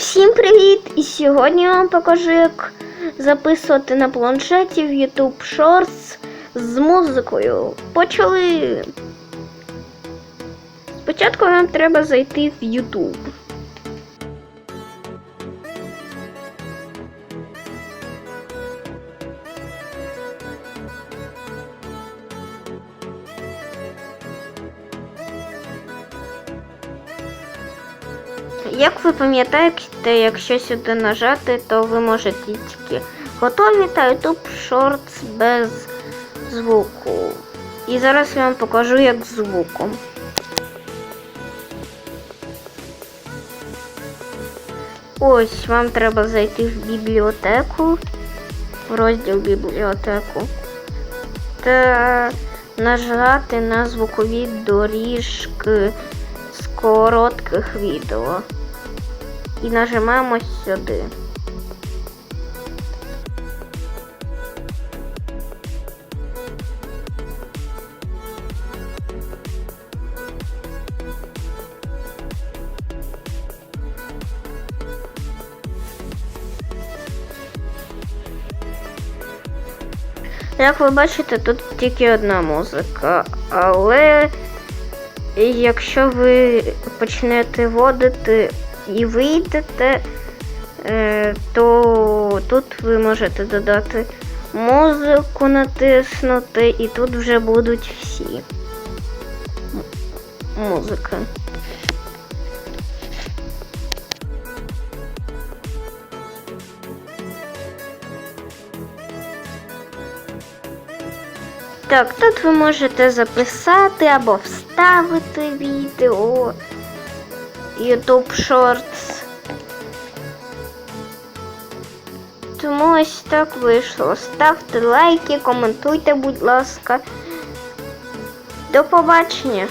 Всім привіт! І сьогодні я вам покажу, як записувати на планшеті в YouTube Shorts з музикою. Почали! Спочатку нам треба зайти в YouTube. Як ви пам'ятаєте, якщо сюди нажати, то ви можете тільки готові та YouTube Shorts без звуку. І зараз я вам покажу, як звуком. Ось вам треба зайти в бібліотеку, в розділ бібліотеку та нажати на звукові доріжки з коротких відео. І нажимаємо сюди. Як ви бачите, тут тільки одна музика, але якщо ви почнете водити і вийдете, е, то тут ви можете додати музику, натиснути, і тут вже будуть всі музики. Так, тут ви можете записати або вставити відео YouTube Shorts. Тому ось так вийшло. Ставте лайки, коментуйте, будь ласка. До побачення!